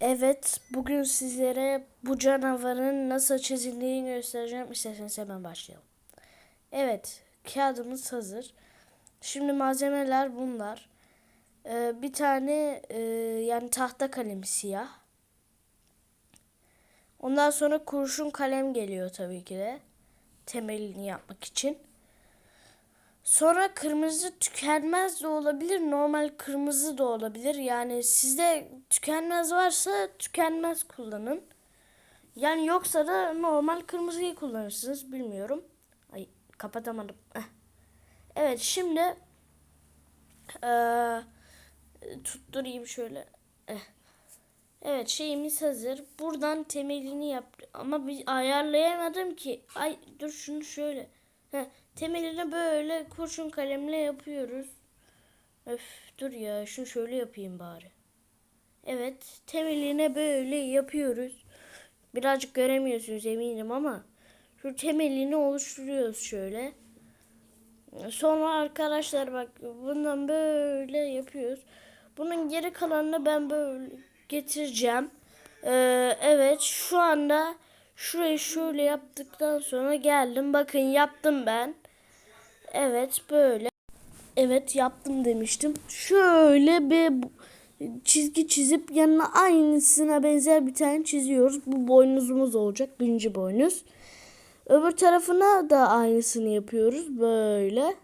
Evet, bugün sizlere bu canavarın nasıl çizildiğini göstereceğim. İsterseniz hemen başlayalım. Evet, kağıdımız hazır. Şimdi malzemeler bunlar. Ee, bir tane e, yani tahta kalem siyah. Ondan sonra kurşun kalem geliyor tabii ki de. Temelini yapmak için. Sonra kırmızı tükenmez de olabilir, normal kırmızı da olabilir. Yani sizde tükenmez varsa tükenmez kullanın. Yani yoksa da normal kırmızıyı kullanırsınız. Bilmiyorum. Ay kapatamadım. Evet şimdi eee, tutturayım şöyle. Evet şeyimiz hazır. Buradan temelini yap. Ama bir ayarlayamadım ki. Ay dur şunu şöyle. Heh, temelini böyle kurşun kalemle yapıyoruz. Öf dur ya şunu şöyle yapayım bari. Evet temeline böyle yapıyoruz. Birazcık göremiyorsunuz eminim ama şu temelini oluşturuyoruz şöyle. Sonra arkadaşlar bak bundan böyle yapıyoruz. Bunun geri kalanını ben böyle getireceğim. Ee, evet şu anda şurayı şöyle yaptıktan sonra geldim. Bakın yaptım ben. Evet böyle. Evet yaptım demiştim. Şöyle bir çizgi çizip yanına aynısına benzer bir tane çiziyoruz. Bu boynuzumuz olacak. Birinci boynuz. Öbür tarafına da aynısını yapıyoruz. Böyle.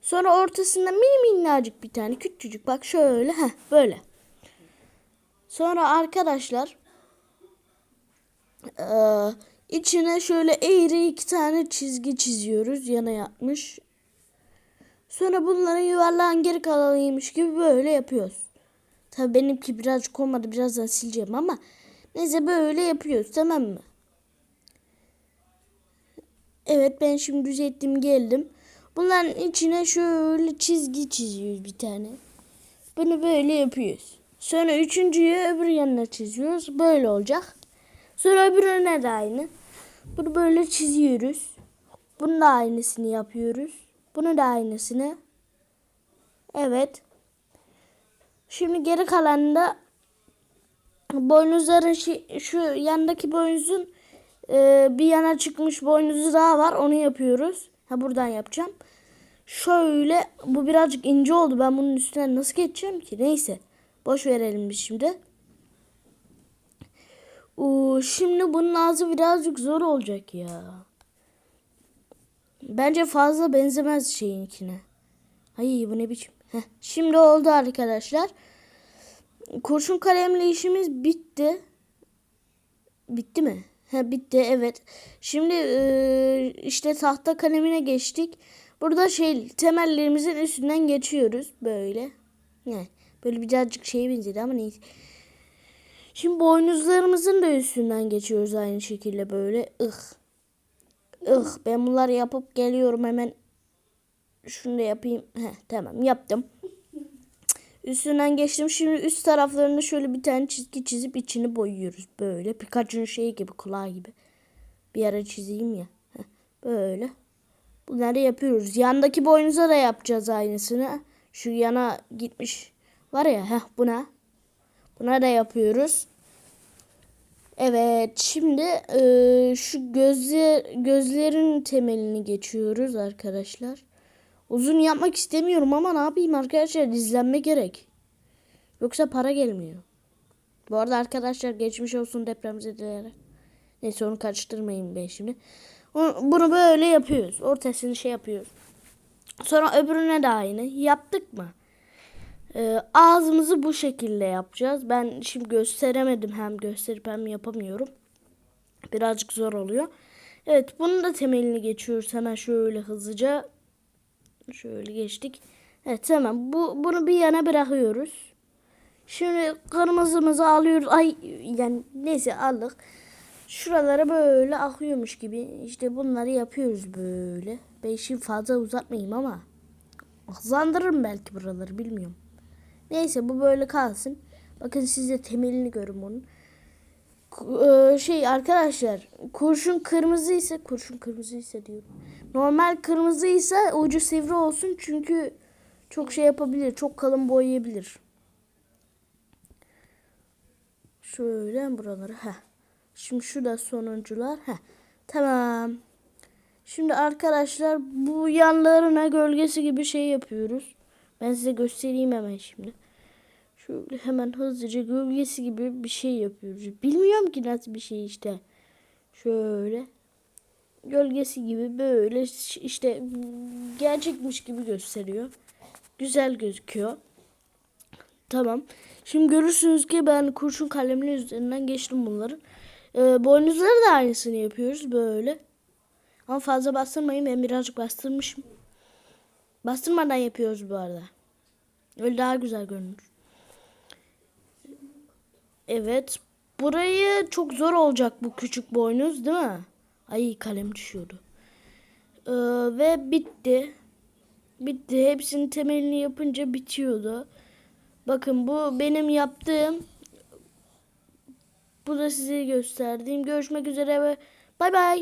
Sonra ortasında mini minnacık bir tane küçücük bak şöyle heh, böyle. Sonra arkadaşlar eee, içine şöyle eğri iki tane çizgi çiziyoruz. Yana yapmış. Sonra bunları yuvarlağın geri kalanıymış gibi böyle yapıyoruz. Tabii benimki birazcık olmadı. Birazdan sileceğim ama neyse böyle yapıyoruz tamam mı? Evet ben şimdi düzelttim geldim. Bunların içine şöyle çizgi çiziyoruz bir tane. Bunu böyle yapıyoruz. Sonra üçüncüyü öbür yanına çiziyoruz. Böyle olacak. Sonra öbürüne de aynı. Bunu böyle çiziyoruz. Bunun da aynısını yapıyoruz. Bunu da aynısını. Evet. Şimdi geri kalanında boynuzların şi- şu yandaki boynuzun e, bir yana çıkmış boynuzu daha var. Onu yapıyoruz. Ha buradan yapacağım. Şöyle bu birazcık ince oldu. Ben bunun üstüne nasıl geçeceğim ki? Neyse. Boş verelim biz şimdi. Oo, şimdi bunun ağzı birazcık zor olacak ya. Bence fazla benzemez şeyinkine. Ay bu ne biçim. Heh, şimdi oldu arkadaşlar. Kurşun kalemle işimiz bitti. Bitti mi? Ha bitti evet. Şimdi e, işte tahta kalemine geçtik. Burada şey temellerimizin üstünden geçiyoruz böyle. Ne? Böyle birazcık şeye benzedi ama neyse. Şimdi boynuzlarımızın da üstünden geçiyoruz aynı şekilde böyle. Ih. Ih ben bunları yapıp geliyorum hemen. Şunu da yapayım. Heh, tamam yaptım. Üstünden geçtim. Şimdi üst taraflarını şöyle bir tane çizgi çizip içini boyuyoruz. Böyle Pikachu'nun şeyi gibi kulağı gibi. Bir ara çizeyim ya. Böyle. Bunları yapıyoruz. Yandaki boynuza da yapacağız aynısını. Şu yana gitmiş var ya heh, buna. Buna da yapıyoruz. Evet şimdi e, şu gözler, gözlerin temelini geçiyoruz arkadaşlar. Uzun yapmak istemiyorum ama ne yapayım arkadaşlar izlenme gerek. Yoksa para gelmiyor. Bu arada arkadaşlar geçmiş olsun depremzedelere. Neyse onu karıştırmayın ben şimdi. Bunu böyle yapıyoruz. Ortasını şey yapıyoruz. Sonra öbürüne de aynı. Yaptık mı? Ee, ağzımızı bu şekilde yapacağız. Ben şimdi gösteremedim. Hem gösterip hem yapamıyorum. Birazcık zor oluyor. Evet bunun da temelini geçiyoruz. Hemen şöyle hızlıca. Şöyle geçtik. Evet tamam. Bu, bunu bir yana bırakıyoruz. Şimdi kırmızımızı alıyoruz. Ay yani neyse aldık. Şuralara böyle akıyormuş gibi. İşte bunları yapıyoruz böyle. Ben şimdi fazla uzatmayayım ama. Hızlandırırım belki buraları bilmiyorum. Neyse bu böyle kalsın. Bakın siz de temelini görün bunun. E, Şey arkadaşlar kurşun kırmızı ise kurşun kırmızı ise diyorum. Normal kırmızı ise ucu sivri olsun çünkü çok şey yapabilir. Çok kalın boyayabilir. Şöyle buraları. Heh. Şimdi şu da sonuncular. Heh. Tamam. Şimdi arkadaşlar bu yanlarına gölgesi gibi şey yapıyoruz. Ben size göstereyim hemen şimdi. Şöyle hemen hızlıca gölgesi gibi bir şey yapıyoruz. Bilmiyorum ki nasıl bir şey işte. Şöyle gölgesi gibi böyle işte gerçekmiş gibi gösteriyor. Güzel gözüküyor. Tamam. Şimdi görürsünüz ki ben kurşun kalemle üzerinden geçtim bunları. Ee, boynuzları da aynısını yapıyoruz böyle. Ama fazla bastırmayın ben birazcık bastırmışım. Bastırmadan yapıyoruz bu arada. Öyle daha güzel görünür. Evet. Burayı çok zor olacak bu küçük boynuz değil mi? Ay kalem düşüyordu. Ee, ve bitti. Bitti. Hepsinin temelini yapınca bitiyordu. Bakın bu benim yaptığım. Bu da size gösterdiğim. Görüşmek üzere ve bay bay.